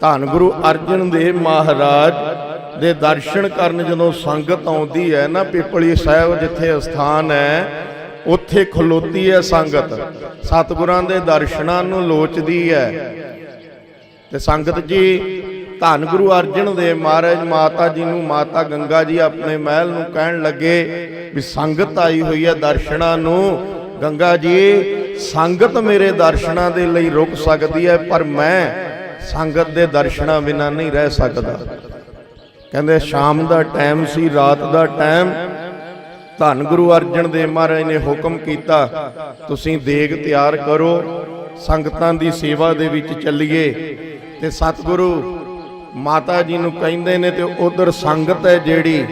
ਧੰਨ ਗੁਰੂ ਅਰਜਨ ਦੇਵ ਮਹਾਰਾਜ ਦੇ ਦਰਸ਼ਨ ਕਰਨ ਜਦੋਂ ਸੰਗਤ ਆਉਂਦੀ ਹੈ ਨਾ, ਪਿਪਲੀ ਸਾਹਿਬ ਜਿੱਥੇ ਅਸਥਾਨ ਹੈ, ਉੱਥੇ ਖਲੋਤੀ ਹੈ ਸੰਗਤ। ਸਤਿਗੁਰਾਂ ਦੇ ਦਰਸ਼ਨਾਂ ਨੂੰ ਲੋਚਦੀ ਹੈ। ਤੇ ਸੰਗਤ ਜੀ, ਧੰਨ ਗੁਰੂ ਅਰਜਨ ਦੇਵ ਮਹਾਰਾਜ ਮਾਤਾ ਜੀ ਨੂੰ, ਮਾਤਾ ਗੰਗਾ ਜੀ ਆਪਣੇ ਮਹਿਲ ਨੂੰ ਕਹਿਣ ਲੱਗੇ ਵੀ ਸੰਗਤ ਆਈ ਹੋਈ ਹੈ ਦਰਸ਼ਨਾਂ ਨੂੰ। ਗੰਗਾ ਜੀ, ਸੰਗਤ ਮੇਰੇ ਦਰਸ਼ਨਾਂ ਦੇ ਲਈ ਰੁਕ ਸਕਦੀ ਹੈ, ਪਰ ਮੈਂ ਸੰਗਤ ਦੇ ਦਰਸ਼ਨਾਂ ਬਿਨਾਂ ਨਹੀਂ ਰਹਿ ਸਕਦਾ। ਕਹਿੰਦੇ ਸ਼ਾਮ ਦਾ ਟਾਈਮ ਸੀ, ਰਾਤ ਦਾ ਟਾਈਮ। ਧੰਨ ਗੁਰੂ ਅਰਜਨ ਦੇਵ ਮਹਾਰਾਜ ਨੇ ਹੁਕਮ ਕੀਤਾ, ਤੁਸੀਂ ਦੇਗ ਤਿਆਰ ਕਰੋ, ਸੰਗਤਾਂ ਦੀ ਸੇਵਾ ਦੇ ਵਿੱਚ ਚੱਲੀਏ। ਤੇ ਸਤਿਗੁਰੂ ਮਾਤਾ ਜੀ ਨੂੰ ਕਹਿੰਦੇ ਨੇ ਤੇ ਉਧਰ ਸੰਗਤ ਹੈ ਜਿਹੜੀ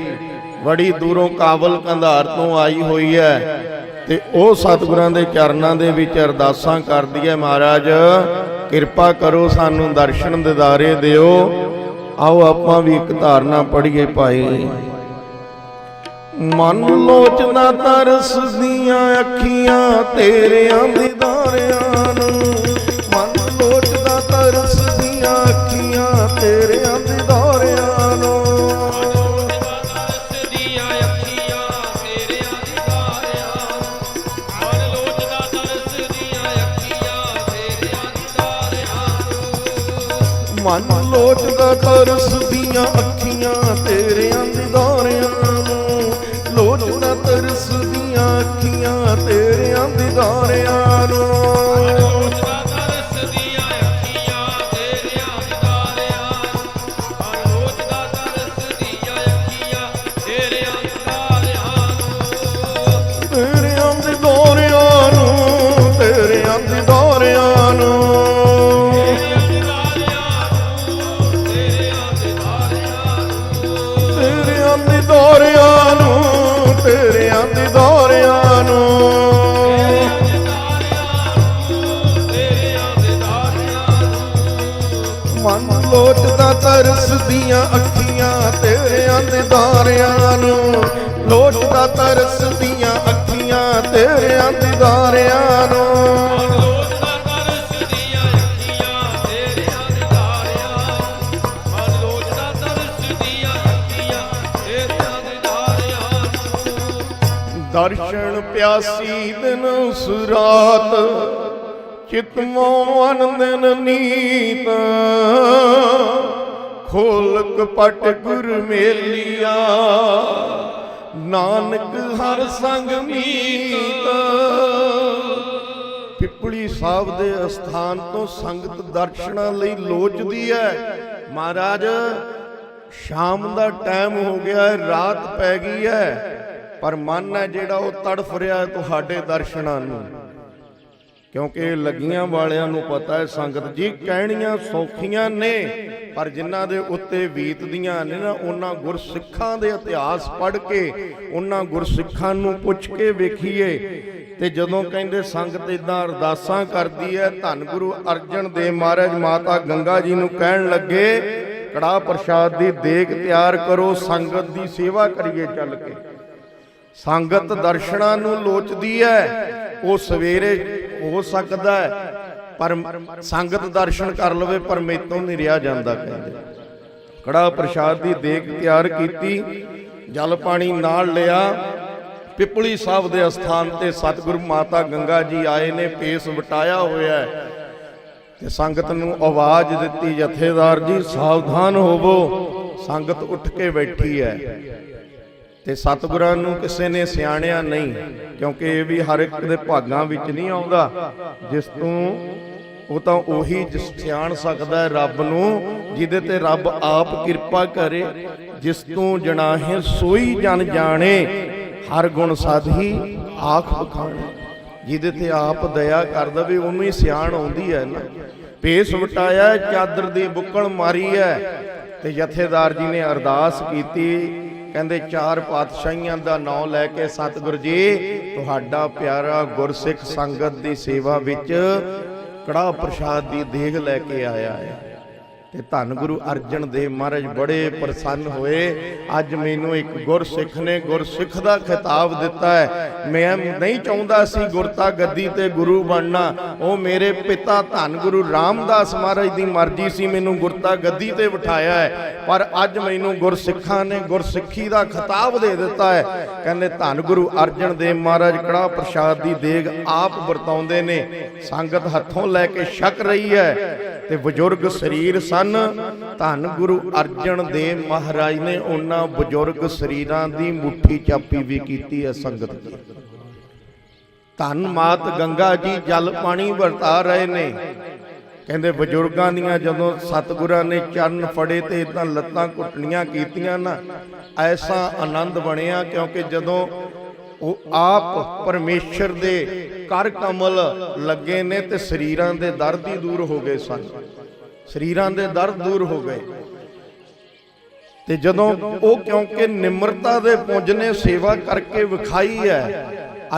ਬੜੀ ਦੂਰੋਂ ਕਾਬਲ ਕੰਧਾਰ ਤੋਂ ਆਈ ਹੋਈ ਹੈ। ਤੇ ਉਹ ਸਤਿਗੁਰਾਂ ਦੇ ਚਰਨਾਂ ਦੇ ਵਿੱਚ ਅਰਦਾਸਾਂ ਕਰਦੀ ਹੈ ਮਹਾਰਾਜ। ਕਿਰਪਾ ਕਰੋ ਸਾਨੂੰ ਦਰਸ਼ਨ ਦਿਦਾਰੇ ਦਿਓ। ਆਓ ਆਪਾਂ ਵੀ ਇੱਕ ਧਾਰਨਾ ਪੜ੍ਹੀਏ ਭਾਈ। ਮਨ ਲੋਚਨਾ ਤਰਸਦੀਆਂ ਅੱਖੀਆਂ ਤੇਰਿਆਂ ਦੀਦਾਰਿਆਂ ਦੀਦਾਰਿਆਂ ਮਨ ਲੋਚਦਾ ਤਰਸਦੀਆਂ ਅੱਖੀਆਂ ਤੇਰੇ ਅੰਦਰ। ਤੇਰਿਆਂ ਦੇ ਨੂੰ ਲੋਟਦਾ ਤਰਸਦੀਆਂ ਅੱਖੀਆਂ ਤੇਰਿਆਂ ਦੇ ਨੂੰ। ਦਰਸ਼ਨ ਪਿਆਸੀ ਦਿਨ ਸੁਰਾਤ ਚਿਤਮੋਂ ਅਨੰਦਨ ਨੀਤ। ਖੋਲ ਕਪਟ ਗੁਰ ਮੇਲੀਆ। ਨਾਨਕ ਹਰ ਸੰਗ ਮੀਤ। ਪਿੱਪਲੀ ਸਾਹਿਬ ਦੇ ਅਸਥਾਨ ਤੋਂ ਸੰਗਤ ਦਰਸ਼ਨਾਂ ਲਈ ਲੋਚਦੀ ਹੈ ਮਹਾਰਾਜ, ਸ਼ਾਮ ਦਾ ਟਾਈਮ ਹੋ ਗਿਆ ਹੈ ਰਾਤ ਪੈ ਗਈ ਹੈ ਪਰ ਮਨ ਹੈ ਜਿਹੜਾ ਉਹ ਤੜਫ ਰਿਹਾ ਹੈ ਤੁਹਾਡੇ ਦਰਸ਼ਨਾਂ ਨੂੰ। ਕਿਉਂਕਿ ਲੱਗੀਆਂ ਵਾਲਿਆਂ ਨੂੰ ਪਤਾ ਹੈ ਸੰਗਤ ਜੀ, ਕਹਿਣੀਆਂ ਸੌਖੀਆਂ ਨੇ। ਪਰ ਜਿਨ੍ਹਾਂ ਦੇ ਉੱਤੇ ਬੀਤਦੀਆਂ ਨੇ ਨਾ, ਉਹਨਾਂ ਗੁਰਸਿੱਖਾਂ ਦੇ ਇਤਿਹਾਸ ਪੜ੍ਹ ਕੇ, ਉਹਨਾਂ ਗੁਰਸਿੱਖਾਂ ਨੂੰ ਪੁੱਛ ਕੇ ਵੇਖੀਏ। ਤੇ ਜਦੋਂ ਕਹਿੰਦੇ ਸੰਗਤ ਇਦਾਂ ਅਰਦਾਸਾਂ ਕਰਦੀ ਹੈ, ਧੰਨ ਗੁਰੂ ਅਰਜਨ ਦੇਵ ਮਹਾਰਾਜ ਮਾਤਾ ਗੰਗਾ ਜੀ ਨੂੰ ਕਹਿਣ ਲੱਗੇ, ਕੜਾ ਪ੍ਰਸ਼ਾਦ ਦੀ ਦੇਗ ਤਿਆਰ ਕਰੋ, ਸੰਗਤ ਦੀ ਸੇਵਾ ਕਰੀਏ ਚੱਲ ਕੇ। ਸੰਗਤ ਦਰਸ਼ਨਾਂ ਨੂੰ ਲੋਚਦੀ ਹੈ, ਉਹ ਸਵੇਰੇ ਹੋ ਸਕਦਾ ਹੈ ਪਰ ਸੰਗਤ ਦਰਸ਼ਨ ਕਰ ਲਵੇ, ਪਰ ਮੇਤੋਂ ਨਹੀਂ ਰਿਹਾ ਜਾਂਦਾ ਕਹਿੰਦੇ। ਕੜਾ ਪ੍ਰਸ਼ਾਦ ਦੀ ਦੇਗ ਤਿਆਰ ਕੀਤੀ, ਜਲ ਪਾਣੀ ਨਾਲ ਲਿਆ। ਪਿਪਲੀ ਸਾਹਿਬ ਦੇ ਅਸਥਾਨ ਤੇ ਸਤਿਗੁਰੂ ਮਾਤਾ ਗੰਗਾ ਜੀ ਆਏ ਨੇ, ਪੇਸ ਵਟਾਇਆ ਹੋਇਆ ਹੈ। ਤੇ ਸੰਗਤ ਨੂੰ ਆਵਾਜ਼ ਦਿੱਤੀ, ਜਥੇਦਾਰ ਜੀ, ਸਾਵਧਾਨ ਹੋਵੋ। ਸੰਗਤ ਉੱਠ ਕੇ ਬੈਠੀ ਹੈ। ਤੇ ਸਤਿਗੁਰਾਂ ਨੂੰ ਕਿਸੇ ਨੇ ਸਿਆਣਿਆ ਨਹੀਂ, ਕਿਉਂਕਿ ਇਹ ਵੀ ਹਰ ਇੱਕ ਦੇ ਭਾਗਾਂ ਵਿੱਚ ਨਹੀਂ ਆਉਂਦਾ। ਜਿਸ ਤੋਂ ਉਹ ਤਾਂ ਉਹੀ ਜਿਸ ਸਿਆਣ ਸਕਦਾ ਹੈ ਰੱਬ ਨੂੰ, ਜਿਹਦੇ ਤੇ ਰੱਬ ਆਪ ਕਿਰਪਾ ਕਰੇ, ਜਿਸ ਤੋਂ ਜਣਾਹੇ ਸੋਈ ਜਨ ਜਾਣੇ, ਹਰ ਗੁਣ ਸਾਧੀ ਆਖ ਬਖਾਣੇ ਜਿਹਦੇ ਤੇ ਆਪ ਦਇਆ ਕਰ ਦਵੇ ਉਹਨੂੰ ਹੀ ਸਿਆਣ ਆਉਂਦੀ ਹੈ ਨਾ। ਪੇਸ ਵਟਾਇਆ, ਚਾਦਰ ਦੀ ਬੁੱਕਲ ਮਾਰੀ ਹੈ, ਤੇ ਜਥੇਦਾਰ ਜੀ ਨੇ ਅਰਦਾਸ ਕੀਤੀ ਕਹਿੰਦੇ ਚਾਰ ਪਾਤਸ਼ਾਹੀਆਂ ਦਾ ਨਾਮ ਲੈ ਕੇ ਸਤਿਗੁਰ ਜੀ, ਤੁਹਾਡਾ ਪਿਆਰਾ ਗੁਰਸਿੱਖ ਸੰਗਤ ਦੀ ਸੇਵਾ ਵਿੱਚ ਕੜਾ ਪ੍ਰਸ਼ਾਦ ਦੀ ਦੇਗ ਲੈ ਕੇ ਆਇਆ ਹੈ। ਤੇ ਧੰਨ ਗੁਰੂ ਅਰਜਨ ਦੇਵ ਮਹਾਰਾਜ ਬੜੇ ਪ੍ਰਸੰਨ ਹੋਏ। ਅੱਜ ਮੈਨੂੰ ਇੱਕ ਗੁਰਸਿੱਖ ਨੇ ਗੁਰਸਿੱਖ ਦਾ ਖਿਤਾਬ ਦਿੱਤਾ ਹੈ। ਮੈਂ ਨਹੀਂ ਚਾਹੁੰਦਾ ਸੀ ਗੁਰਤਾ ਗੱਦੀ ਤੇ ਗੁਰੂ ਬਣਨਾ। ਉਹ ਮੇਰੇ ਪਿਤਾ ਧੰਨ ਗੁਰੂ ਰਾਮਦਾਸ ਮਹਾਰਾਜ ਦੀ ਮਰਜ਼ੀ ਸੀ ਮੈਨੂੰ ਗੁਰਤਾ ਗੱਦੀ ਤੇ ਬਿਠਾਇਆ ਹੈ। ਪਰ ਅੱਜ ਮੈਨੂੰ ਗੁਰਸਿੱਖਾਂ ਨੇ ਗੁਰਸਿੱਖੀ ਦਾ ਖਿਤਾਬ ਦੇ ਦਿੱਤਾ ਹੈ। ਕਹਿੰਦੇ ਧੰਨ ਗੁਰੂ ਅਰਜਨ ਦੇਵ ਮਹਾਰਾਜ ਕੜਾ ਪ੍ਰਸ਼ਾਦ ਦੀ ਦੇਗ ਆਪ ਵਰਤਾਉਂਦੇ ਨੇ। ਸੰਗਤ ਹੱਥੋਂ ਲੈ ਕੇ ਛਕ ਰਹੀ ਹੈ ਤੇ ਬਜ਼ੁਰਗ ਸਰੀਰ ਸਨ ਧੰਨ ਗੁਰੂ ਅਰਜਨ ਦੇਵ ਮਹਾਰਾਜ ਨੇ ਉਹਨਾਂ ਬਜ਼ੁਰਗ ਸਰੀਰਾਂ ਦੀ ਮੁੱਠੀ ਚਾਪੀ ਵੀ ਕੀਤੀ ਹੈ ਸੰਗਤ ਦੀ। ਧੰਨ ਮਾਤ ਗੰਗਾ ਜੀ, ਜਲ ਪਾਣੀ ਵਰਤਾ ਰਹੇ ਨੇ। ਕਹਿੰਦੇ ਬਜ਼ੁਰਗਾਂ ਦੀਆਂ ਜਦੋਂ ਸਤਿਗੁਰਾਂ ਨੇ ਚਰਨ ਫੜੇ ਤੇ ਇਦਾਂ ਲੱਤਾਂ ਘੁੱਟਣੀਆਂ ਕੀਤੀਆਂ ਨਾ, ਐਸਾ ਆਨੰਦ ਬਣਿਆ ਕਿਉਂਕਿ ਜਦੋਂ ਉਹ ਆਪ ਪਰਮੇਸ਼ਰ ਦੇ ਕਰ ਕਮਲ ਲੱਗੇ ਨੇ ਤੇ ਸਰੀਰਾਂ ਦੇ ਦਰਦ ਹੀ ਦੂਰ ਹੋ ਗਏ ਸਨ। ਸਰੀਰਾਂ ਦੇ ਦਰਦ ਦੂਰ ਹੋ ਗਏ। ਤੇ ਜਦੋਂ ਉਹ ਕਿਉਂਕਿ ਨਿਮਰਤਾ ਦੇ ਪੁੰਜ ਨੇ ਸੇਵਾ ਕਰਕੇ ਵਿਖਾਈ ਹੈ,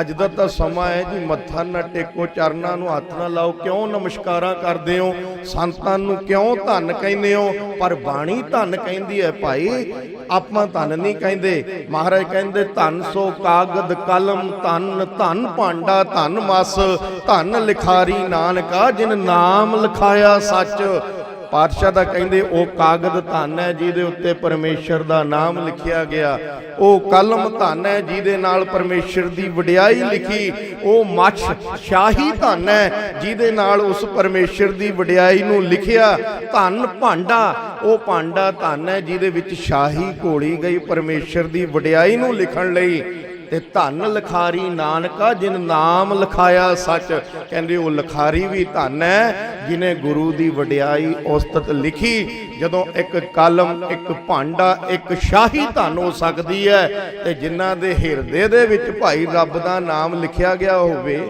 ਅੱਜ ਦਾ ਤਾਂ ਸਮਾਂ ਹੈ ਜੀ, ਮੱਥਾ ਨਾ ਟੇਕੋ, ਚਰਨਾਂ ਨੂੰ ਹੱਥ ਨਾ ਲਾਓ, ਕਿਉਂ ਨਮਸਕਾਰਾਂ ਕਰਦੇ ਹੋ? ਸੰਤਾਂ ਨੂੰ ਕਿਉਂ ਧੰਨ ਕਹਿੰਦੇ ਹੋ? ਪਰ ਬਾਣੀ ਧੰਨ ਕਹਿੰਦੀ ਹੈ ਭਾਈ, ਆਪਾਂ ਧੰਨ ਨਹੀਂ ਕਹਿੰਦੇ। ਮਹਾਰਾਜ ਕਹਿੰਦੇ, ਧੰਨ ਸੋ ਕਾਗਦ ਕਲਮ, ਧੰਨ ਧੰਨ ਭਾਂਡਾ, ਧੰਨ ਮਸ, ਧੰਨ ਲਿਖਾਰੀ ਨਾਨਕਾ, ਜਿਨ ਨਾਮ ਲਿਖਾਇਆ ਸੱਚ ਪਾਤਸ਼ਾਹ ਦਾ ਕਹਿੰਦੇ, ਉਹ ਕਾਗਦ ਧਨ ਹੈ ਜਿਹਦੇ ਉੱਤੇ ਪਰਮੇਸ਼ਰ ਦਾ ਨਾਮ ਲਿਖਿਆ ਗਿਆ। ਉਹ ਕਲਮ ਧਨ ਹੈ ਜਿਹਦੇ ਨਾਲ ਪਰਮੇਸ਼ਰ ਦੀ ਵਡਿਆਈ ਲਿਖੀ। ਉਹ ਮੱਛ ਸ਼ਾਹੀ ਧਨ ਹੈ ਜਿਹਦੇ ਨਾਲ ਉਸ ਪਰਮੇਸ਼ਰ ਦੀ ਵਡਿਆਈ ਨੂੰ ਲਿਖਿਆ। ਧਨ ਭਾਂਡਾ, ਉਹ ਭਾਂਡਾ ਧਨ ਹੈ ਜਿਹਦੇ ਵਿੱਚ ਸ਼ਾਹੀ ਘੋਲੀ ਗਈ ਪਰਮੇਸ਼ਰ ਦੀ ਵਡਿਆਈ ਨੂੰ ਲਿਖਣ ਲਈ। ਤੇ ਧਨ ਲਖਾਰੀ ਨਾਨਕਾ, ਜਿਨ ਨਾਮ ਲਿਖਾਇਆ ਸੱਚ। ਕਹਿੰਦੇ ਉਹ ਲਖਾਰੀ ਵੀ ਧੰਨ ਹੈ ਜਿਨੇ ਗੁਰੂ ਦੀ ਵਡਿਆਈ ਉਸਤਤ ਲਿਖੀ। ਜਦੋਂ ਇੱਕ ਕਲਮ, ਇੱਕ ਭਾਂਡਾ, ਇੱਕ ਸ਼ਾਹੀ ਧੰਨ ਹੋ ਸਕਦੀ ਹੈ ਤੇ ਜਿਨ੍ਹਾਂ ਦੇ ਹਿਰਦੇ ਦੇ ਵਿੱਚ ਭਾਈ ਰੱਬ ਦਾ ਨਾਮ ਲਿਖਿਆ ਗਿਆ ਹੋਵੇ,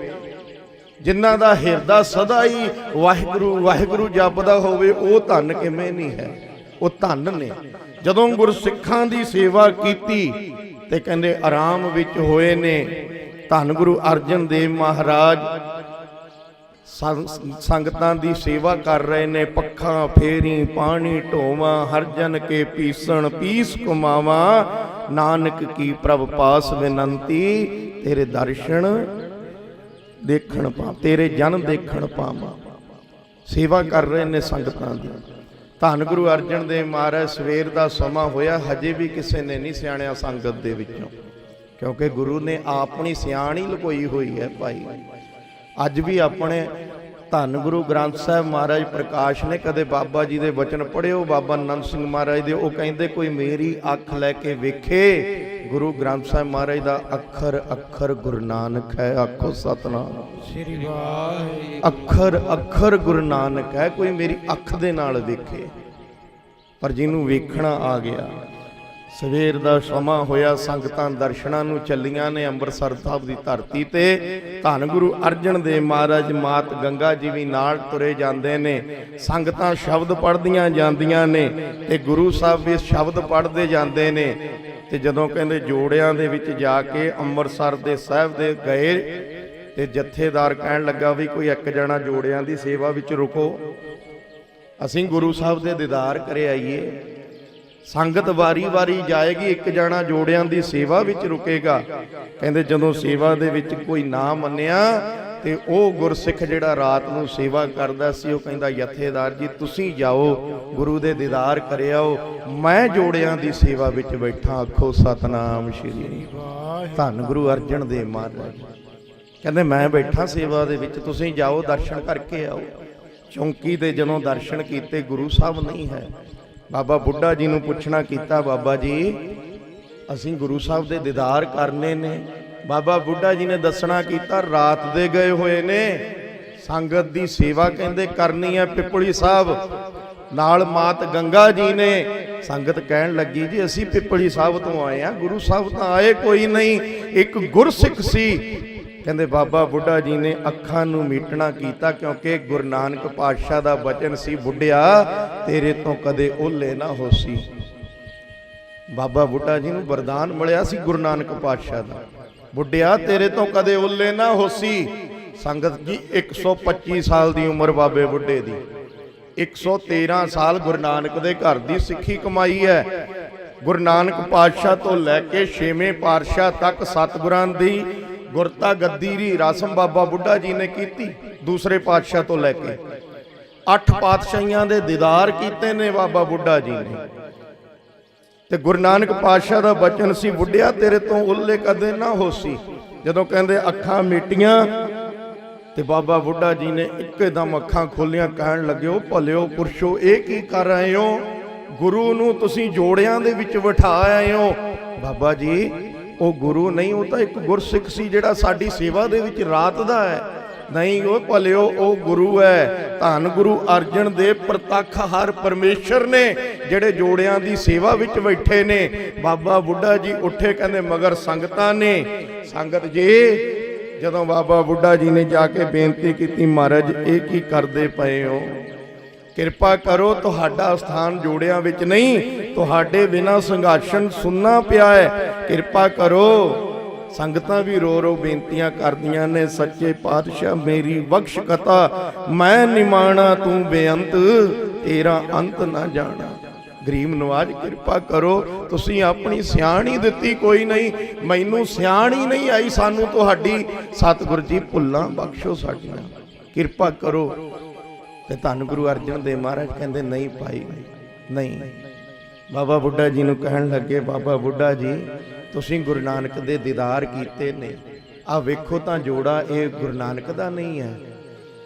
ਜਿਨ੍ਹਾਂ ਦਾ ਹਿਰਦਾ ਸਦਾ ਹੀ ਵਾਹਿਗੁਰੂ ਵਾਹਿਗੁਰੂ ਜਪਦਾ ਹੋਵੇ, ਉਹ ਧੰਨ ਕਿਵੇਂ ਨਹੀਂ ਹੈ? ਉਹ ਧੰਨ ਨੇ। ਜਦੋਂ ਗੁਰਸਿੱਖਾਂ ਦੀ ਸੇਵਾ ਕੀਤੀ ਤੇ ਕਹਿੰਦੇ ਆਰਾਮ ਵਿੱਚ ਹੋਏ ਨੇ। ਧੰਨ ਗੁਰੂ ਅਰਜਨ ਦੇਵ ਮਹਾਰਾਜ ਸੰਗਤਾਂ ਦੀ ਸੇਵਾ ਕਰ ਰਹੇ ਨੇ। ਪੱਖਾਂ, ਫੇਰੀ, ਪਾਣੀ, ਢੋਵਾਂ, ਹਰ ਜਨ ਕੇ ਪੀਸਣ, ਪੀਸ ਕੁਮਾਵਾਂ ਨਾਨਕ ਕੀ ਪ੍ਰਭ ਪਾਸ ਬੇਨੰਤੀ ਤੇਰੇ ਦਰਸ਼ਨ ਦੇਖਣ ਪਾ, ਤੇਰੇ ਜਨ ਦੇਖਣ ਪਾਵਾਂ। ਸੇਵਾ ਕਰ ਰਹੇ ਨੇ ਸੰਗਤਾਂ ਦੀ। ਧੰਨ ਗੁਰੂ ਅਰਜਨ ਦੇਵ ਮਹਾਰਾਜ, ਸਵੇਰ ਦਾ ਸਮਾਂ ਹੋਇਆ, ਹਜੇ ਵੀ ਕਿਸੇ ਨੇ ਨਹੀਂ ਸਿਆਣਿਆ ਸੰਗਤ ਦੇ ਵਿੱਚੋਂ। ਕਿਉਂਕਿ ਗੁਰੂ ਨੇ ਆਪਣੀ ਸਿਆਣੀ ਲੁਕੋਈ ਹੋਈ ਹੈ ਭਾਈ। ਅੱਜ ਵੀ ਆਪਣੇ ਧੰਨ ਗੁਰੂ ਗ੍ਰੰਥ ਸਾਹਿਬ ਮਹਾਰਾਜ ਪ੍ਰਕਾਸ਼ ਨੇ ਕਦੇ ਬਾਬਾ ਜੀ ਦੇ ਬਚਨ ਪੜਿਓ ਬਾਬਾ ਨੰਦ ਸਿੰਘ ਮਹਾਰਾਜ ਦੇ, ਉਹ ਕਹਿੰਦੇ, ਕੋਈ ਮੇਰੀ ਅੱਖ ਲੈ ਕੇ ਵੇਖੇ ਗੁਰੂ ਗ੍ਰੰਥ ਸਾਹਿਬ ਮਹਾਰਾਜ ਦਾ ਅੱਖਰ ਅੱਖਰ ਗੁਰੂ ਨਾਨਕ ਹੈ। ਆਖੋ ਸਤਨਾਮ। ਸ੍ਰੀ ਵਾਹਿਗੁਰੂ। ਅੱਖਰ ਅੱਖਰ ਗੁਰੂ ਨਾਨਕ ਹੈ। ਕੋਈ ਮੇਰੀ ਅੱਖ ਦੇ ਨਾਲ ਵੇਖੇ। ਪਰ ਜਿਹਨੂੰ ਵੇਖਣਾ ਆ ਗਿਆ ਸਵੇਰ ਦਾ ਸਮਾਂ ਹੋਇਆ, ਸੰਗਤਾਂ ਦਰਸ਼ਨਾਂ ਨੂੰ ਚੱਲੀਆਂ ਨੇ ਅੰਮ੍ਰਿਤਸਰ ਸਾਹਿਬ ਦੀ ਧਰਤੀ ਤੇ। ਧੰਨ ਗੁਰੂ ਅਰਜਨ ਦੇਵ ਮਹਾਰਾਜ, ਮਾਤ ਗੰਗਾ ਜੀ ਵੀ ਨਾਲ ਤੁਰੇ ਜਾਂਦੇ ਨੇ। ਸੰਗਤਾਂ ਸ਼ਬਦ ਪੜ੍ਹਦੀਆਂ ਜਾਂਦੀਆਂ ਨੇ ਤੇ ਗੁਰੂ ਸਾਹਿਬ ਵੀ ਸ਼ਬਦ ਪੜ੍ਹਦੇ ਜਾਂਦੇ ਨੇ। ਤੇ ਜਦੋਂ ਕਹਿੰਦੇ ਜੋੜਿਆਂ ਦੇ ਵਿੱਚ ਜਾ ਕੇ ਅੰਮ੍ਰਿਤਸਰ ਦੇ ਸਾਹਿਬ ਦੇ ਗਏ ਤੇ ਜਥੇਦਾਰ ਕਹਿਣ ਲੱਗਾ ਵੀ ਕੋਈ ਇੱਕ ਜਣਾ ਜੋੜਿਆਂ ਦੀ ਸੇਵਾ ਵਿੱਚ ਰੁਕੋ। ਅਸੀਂ ਗੁਰੂ ਸਾਹਿਬ ਦੇ ਦੀਦਾਰ ਕਰੇ ਆਈਏ। ਸੰਗਤ ਵਾਰੀ-ਵਾਰੀ ਜਾਏਗੀ, ਇੱਕ ਜਾਣਾ ਜੋੜਿਆਂ ਦੀ ਸੇਵਾ ਵਿੱਚ ਰੁਕੇਗਾ। ਕਹਿੰਦੇ ਜਦੋਂ ਸੇਵਾ ਦੇ ਵਿੱਚ ਕੋਈ ਨਾ ਮੰਨਿਆ, ਤੇ ਉਹ ਗੁਰਸਿੱਖ ਜਿਹੜਾ ਰਾਤ ਨੂੰ ਸੇਵਾ ਕਰਦਾ ਸੀ, ਉਹ ਕਹਿੰਦਾ ਜਥੇਦਾਰ ਜੀ, ਤੁਸੀਂ ਜਾਓ, ਗੁਰੂ ਦੇ ਦੀਦਾਰ ਕਰਿਆਓ ਮੈਂ ਜੋੜਿਆਂ ਦੀ ਸੇਵਾ ਵਿੱਚ ਬੈਠਾ, ਆਖੋ, ਸਤਨਾਮ ਸ਼੍ਰੀ ਧੰਨ ਗੁਰੂ ਅਰਜਨ ਦੇਵ ਮਹਾਰਾਜ। ਕਹਿੰਦੇ, ਮੈਂ ਬੈਠਾ ਸੇਵਾ ਦੇ ਵਿੱਚ, ਤੁਸੀਂ ਜਾਓ, ਦਰਸ਼ਨ ਕਰਕੇ ਆਓ। ਚੌਂਕੀ ਦੇ ਜਦੋਂ ਦਰਸ਼ਨ ਕੀਤੇ, ਗੁਰੂ ਸਾਹਿਬ ਨਹੀਂ ਹੈ। ਬਾਬਾ ਬੁੱਢਾ ਜੀ ਨੂੰ ਪੁੱਛਣਾ ਕੀਤਾ, ਬਾਬਾ ਜੀ, ਅਸੀਂ ਗੁਰੂ ਸਾਹਿਬ ਦੇ ਦੀਦਾਰ ਕਰਨੇ ਨੇ। ਬਾਬਾ ਬੁੱਢਾ ਜੀ ਨੇ ਦੱਸਣਾ ਕੀਤਾ, ਰਾਤ ਦੇ ਗਏ ਹੋਏ ਨੇ, ਸੰਗਤ ਦੀ ਸੇਵਾ ਕਹਿੰਦੇ ਕਰਨੀ ਹੈ ਪਿੱਪਲੀ ਸਾਹਿਬ। ਨਾਲ ਮਾਤ ਗੰਗਾ ਜੀ ਨੇ ਸੰਗਤ ਕਹਿਣ ਲੱਗੀ, ਜੀ, ਅਸੀਂ ਪਿੱਪਲੀ ਸਾਹਿਬ ਤੋਂ ਆਏ ਆ ਗੁਰੂ ਸਾਹਿਬ ਤਾਂ ਆਏ ਕੋਈ ਨਹੀਂ, ਇੱਕ ਗੁਰਸਿੱਖ ਸੀ ਕਹਿੰਦੇ ਬਾਬਾ ਬੁੱਢਾ ਜੀ ਨੇ ਅੱਖਾਂ ਨੂੰ ਮੀਟਣਾ ਕੀਤਾ ਕਿਉਂਕਿ ਗੁਰੂ ਨਾਨਕ ਪਾਤਸ਼ਾਹ ਦਾ ਬਚਨ ਸੀ, ਬੁੱਢਿਆ, ਤੇਰੇ ਤੋਂ ਕਦੇ ਓਲੇ ਨਾ ਹੋਸੀ। ਬਾਬਾ ਬੁੱਢਾ ਜੀ ਨੂੰ ਵਰਦਾਨ ਮਿਲਿਆ ਸੀ ਗੁਰੂ ਨਾਨਕ ਪਾਤਸ਼ਾਹ ਦਾ, ਬੁੱਢਿਆ, ਤੇਰੇ ਤੋਂ ਕਦੇ ਓਲੇ ਨਾ ਹੋਸੀ। ਸੰਗਤ ਜੀ 125 ਸਾਲ ਦੀ ਉਮਰ ਬਾਬੇ ਬੁੱਢੇ ਦੀ। 113 ਸਾਲ ਗੁਰੂ ਨਾਨਕ ਦੇ ਘਰ ਦੀ ਸਿੱਖੀ ਕਮਾਈ ਹੈ। ਗੁਰੂ ਨਾਨਕ ਪਾਤਸ਼ਾਹ ਤੋਂ ਲੈ ਕੇ ਛੇਵੇਂ ਪਾਤਸ਼ਾਹ ਤੱਕ ਸਤਿਗੁਰਾਂ ਦੀ ਗੁਰਤਾ ਗੱਦੀ ਦੀ ਰਸਮ ਬਾਬਾ ਬੁੱਢਾ ਜੀ ਨੇ ਕੀਤੀ ਦੂਸਰੇ ਪਾਤਸ਼ਾਹ ਤੋਂ ਲੈ ਕੇ। ਅੱਠ ਪਾਤਸ਼ਾਹੀਆਂ ਦੇ ਦੀਦਾਰ ਕੀਤੇ ਨੇ ਬਾਬਾ ਬੁੱਢਾ ਜੀ ਨੇ। ਤੇ ਗੁਰੂ ਨਾਨਕ ਪਾਤਸ਼ਾਹ ਦਾ ਬਚਨ ਸੀ, ਬੁੱਢਿਆ, ਤੇਰੇ ਤੋਂ ਉੱਲੇ ਕਦੇ ਨਾ ਹੋਸੀ। ਜਦੋਂ ਕਹਿੰਦੇ ਅੱਖਾਂ ਮੀਟੀਆਂ, ਤੇ ਬਾਬਾ ਬੁੱਢਾ ਜੀ ਨੇ ਇੱਕਦਮ ਅੱਖਾਂ ਖੋਲੀਆਂ, ਕਹਿਣ ਲੱਗਿਓ, ਭਲਿਓ ਪੁਰਸ਼ੋ, ਇਹ ਕੀ ਕਰ ਰਹੇ ਹੋ? ਗੁਰੂ ਨੂੰ ਤੁਸੀਂ ਜੋੜਿਆਂ ਦੇ ਵਿੱਚ ਬਿਠਾ ਆਏ ਹੋ। ਬਾਬਾ ਜੀ ਉਹ ਗੁਰੂ ਨਹੀਂ, ਉਹ ਤਾਂ ਇੱਕ ਗੁਰਸਿੱਖ ਸੀ ਜਿਹੜਾ ਸਾਡੀ ਸੇਵਾ ਦੇ ਵਿੱਚ ਰਾਤ ਦਾ ਹੈ। ਨਹੀਂ, ਉਹ ਭਲਿਓ, ਉਹ ਗੁਰੂ ਹੈ। ਧੰਨ ਗੁਰੂ ਅਰਜਨ ਦੇ ਪ੍ਰਤੱਖ ਹਰ ਪਰਮੇਸ਼ਰ ਨੇ, ਜਿਹੜੇ ਜੋੜਿਆਂ ਦੀ ਸੇਵਾ ਵਿੱਚ ਬੈਠੇ ਨੇ। ਬਾਬਾ ਬੁੱਢਾ ਜੀ ਉੱਠੇ ਕਹਿੰਦੇ, ਮਗਰ ਸੰਗਤਾਂ ਨੇ। ਸੰਗਤ ਜੀ, ਜਦੋਂ ਬਾਬਾ ਬੁੱਢਾ ਜੀ ਨੇ ਜਾ ਕੇ ਬੇਨਤੀ ਕੀਤੀ, ਮਹਾਰਾਜ, ਇਹ ਕੀ ਕਰਦੇ ਪਏ ਹੋ? ਕਿਰਪਾ ਕਰੋ, ਤੁਹਾਡਾ ਸਥਾਨ ਜੋੜਿਆਂ ਵਿੱਚ ਨਹੀਂ ਤੁਹਾਡੇ ਬਿਨਾ ਸੰਘਰਸ਼ਨ ਸੁਣਨਾ ਪਿਆ ਹੈ। ਕਿਰਪਾ ਕਰੋ। ਸੰਗਤਾਂ ਵੀ ਰੋ ਰੋ ਬੇਨਤੀਆਂ ਕਰਦੀਆਂ ਨੇ, ਸੱਚੇ ਪਾਤਸ਼ਾਹ, ਮੇਰੀ ਬਖਸ਼ ਕਤਾ। ਮੈਂ ਨਿਮਾਣਾ ਤੂੰ ਬੇਅੰਤ। ਤੇਰਾ ਅੰਤ ਨਾ ਜਾਣਾ। ਗਰੀਬ ਨਵਾਜ, ਕਿਰਪਾ ਕਰੋ। ਤੁਸੀਂ ਆਪਣੀ ਸਿਆਣੀ ਦਿੱਤੀ ਕੋਈ ਨਹੀਂ। ਮੈਨੂੰ ਸਿਆਣੀ ਨਹੀਂ ਆਈ। ਸਾਨੂੰ ਤੁਹਾਡੀ ਸਤਿਗੁਰ ਜੀ ਭੁੱਲਾਂ ਬਖਸ਼ੋ ਸਾਡੀਆਂ। ਕਿਰਪਾ ਕਰੋ। ਤੇ ਧੰਨ ਗੁਰੂ ਅਰਜਨ ਦੇਵ ਮਹਾਰਾਜ ਕਹਿੰਦੇ, ਨਹੀਂ ਭਾਈ, ਨਹੀਂ। ਬਾਬਾ ਬੁੱਢਾ ਜੀ ਨੂੰ ਕਹਿਣ ਲੱਗੇ, ਬਾਬਾ ਬੁੱਢਾ ਜੀ, ਤੁਸੀਂ ਗੁਰੂ ਨਾਨਕ ਦੇ ਦੀਦਾਰ ਕੀਤੇ ਨੇ। ਆ ਵੇਖੋ ਤਾਂ ਜੋੜਾ, ਇਹ ਗੁਰੂ ਨਾਨਕ ਦਾ ਨਹੀਂ ਹੈ।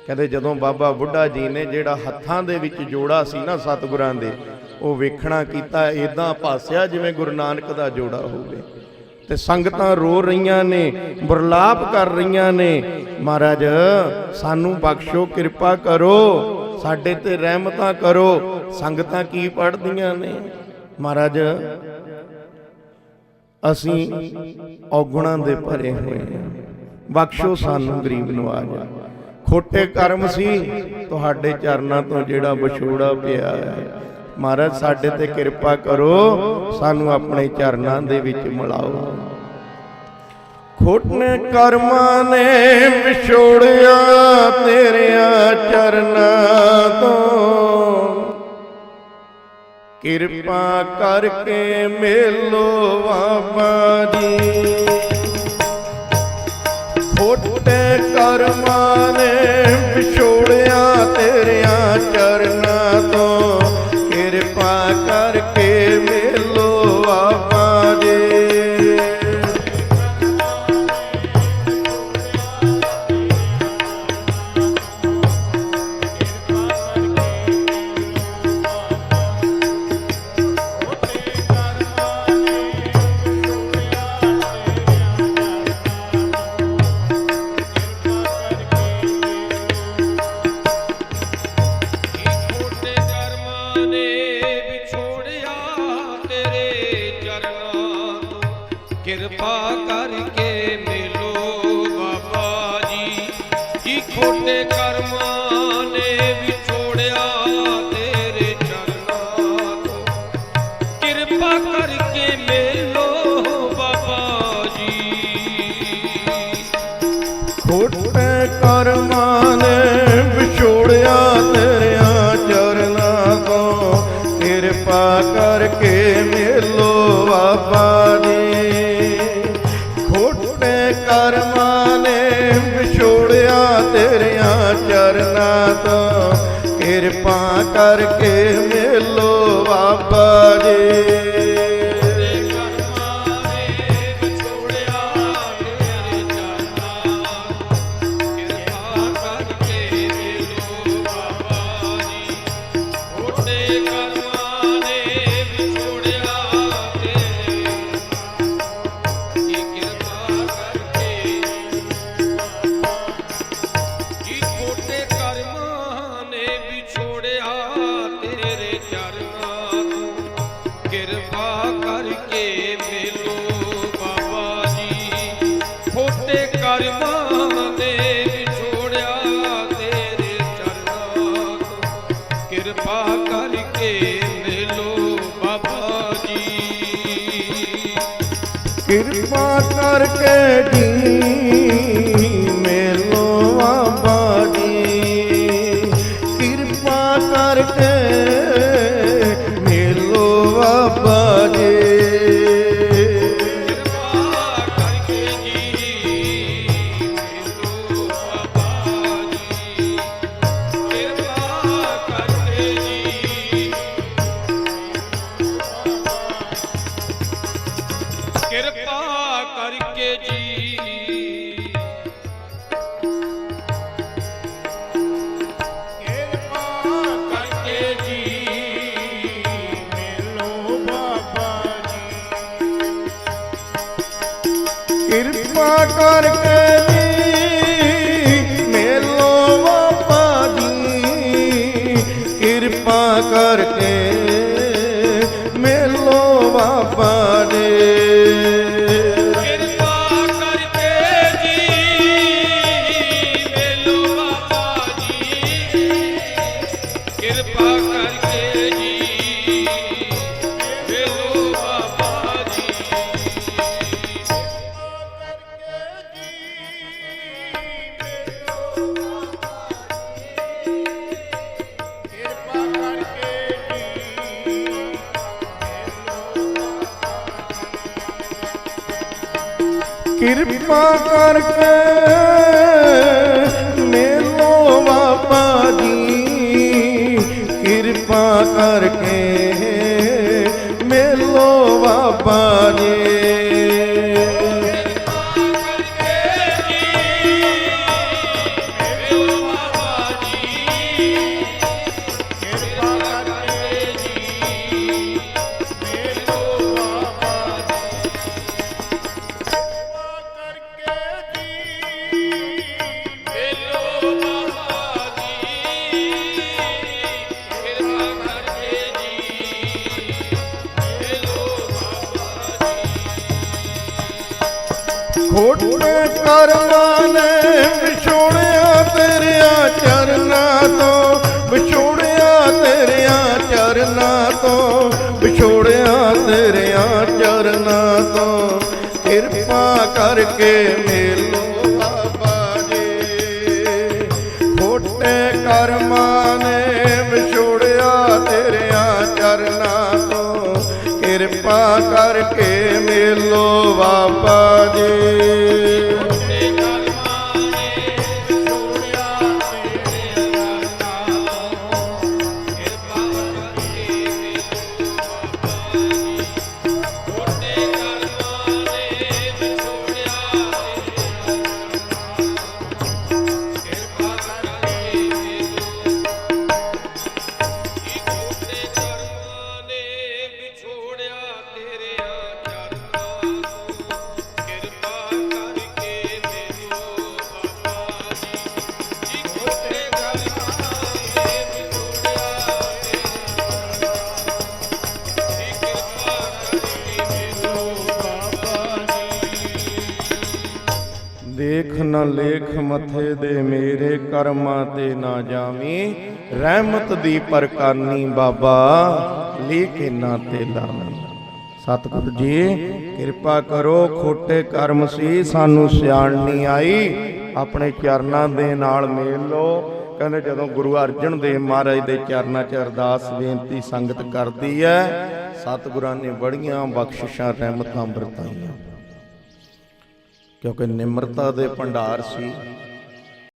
ਕਹਿੰਦੇ, ਜਦੋਂ ਬਾਬਾ ਬੁੱਢਾ ਜੀ ਨੇ ਜਿਹੜਾ ਹੱਥਾਂ ਦੇ ਵਿੱਚ ਜੋੜਾ ਸੀ ਨਾ ਸਤਿਗੁਰਾਂ ਦੇ, ਉਹ ਵੇਖਣਾ ਕੀਤਾ ਇਦਾਂ ਭਾਸਿਆ ਜਿਵੇਂ ਗੁਰੂ ਨਾਨਕ ਦਾ ਜੋੜਾ ਹੋਵੇ। ਤੇ ਸੰਗਤਾਂ ਰੋ ਰਹੀਆਂ ਨੇ, ਬਰਲਾਪ ਕਰ ਰਹੀਆਂ ਨੇ। ਮਹਾਰਾਜ, ਸਾਨੂੰ ਬਖਸ਼ੋ, ਕਿਰਪਾ ਕਰੋ, ਸਾਡੇ ਤੇ ਰਹਿਮਤਾਂ ਕਰੋ। ਸੰਗਤਾਂ ਕੀ ਪੜਦੀਆਂ ਨੇ? ਮਹਾਰਾਜ, ਅਸੀਂ ਔਗੁਣਾਂ ਦੇ ਭਰੇ ਹੋਏ ਹਾਂ। ਬਖਸ਼ੋ ਸਾਨੂੰ ਗਰੀਬ ਨਵਾਜ। ਖੋਟੇ ਕਰਮ ਸੀ, ਤੁਹਾਡੇ ਚਰਨਾਂ ਤੋਂ ਜਿਹੜਾ ਵਿਛੋੜਾ ਪਿਆ ਹੈ। ਮਹਾਰਾਜ, ਸਾਡੇ ਤੇ ਕਿਰਪਾ ਕਰੋ, ਸਾਨੂੰ ਆਪਣੇ ਚਰਨਾਂ ਦੇ ਵਿੱਚ ਮਿਲਾਓ। ਖੋਟੇ ਕਰਮਾਂ ਨੇ ਵਿਛੋੜਿਆ ਤੇਰਿਆਂ ਚਰਨਾਂ ਤੋਂ। ਕਿਰਪਾ ਕਰਕੇ ਮੇਲੋ ਬਾਬਾ ਖੋਟੇ ਕਰਮਾਂ ਨੇ ਵਿਛੋੜਿਆ ਤੇਰੇ ਕਰਮਾਂ ਕਿਰਪਾ ਕਰਕੇ ਜੀ। ਕਰਕੇ ਕਿਰਪਾ ਕਰਕੇ ਕਰਕੇ ਦੇਖ ਨ ਲੇਖ ਮਥੇ ਦੇ ਮੇਰੇ ਕਰਮਾਂ ਤੇ ਨਾ ਜਾਵੀਂ। ਰਹਿਮਤ ਦੀ ਪਰਕਾਨੀ ਬਾਬਾ ਲੇਖੇ ਨਾ ਤੇ ਲਾਵੀਂ। ਸਤਿਗੁਰ ਜੀ, ਕਿਰਪਾ ਕਰੋ, ਖੋਟੇ ਕਰਮ ਸੀ, ਸਾਨੂੰ ਸਿਆਣ ਨਹੀਂ ਆਈ। ਆਪਣੇ ਚਰਨਾਂ ਦੇ ਨਾਲ ਮੇਲ ਲੋ ਕਹਿੰਦੇ ਜਦੋਂ ਗੁਰੂ ਅਰਜਨ ਦੇਵ ਮਹਾਰਾਜ ਦੇ ਚਰਨਾਂ 'ਚ ਅਰਦਾਸ ਬੇਨਤੀ ਸੰਗਤ ਕਰਦੀ ਹੈ, ਸਤਿਗੁਰਾਂ ਨੇ ਬੜੀਆਂ ਬਖਸ਼ਿਸ਼ਾਂ, ਰਹਿਮਤਾਂ ਵਰਤਾਈਆਂ। ਕਿਉਂਕਿ ਨਿਮਰਤਾ ਦੇ ਭੰਡਾਰ ਸੀ।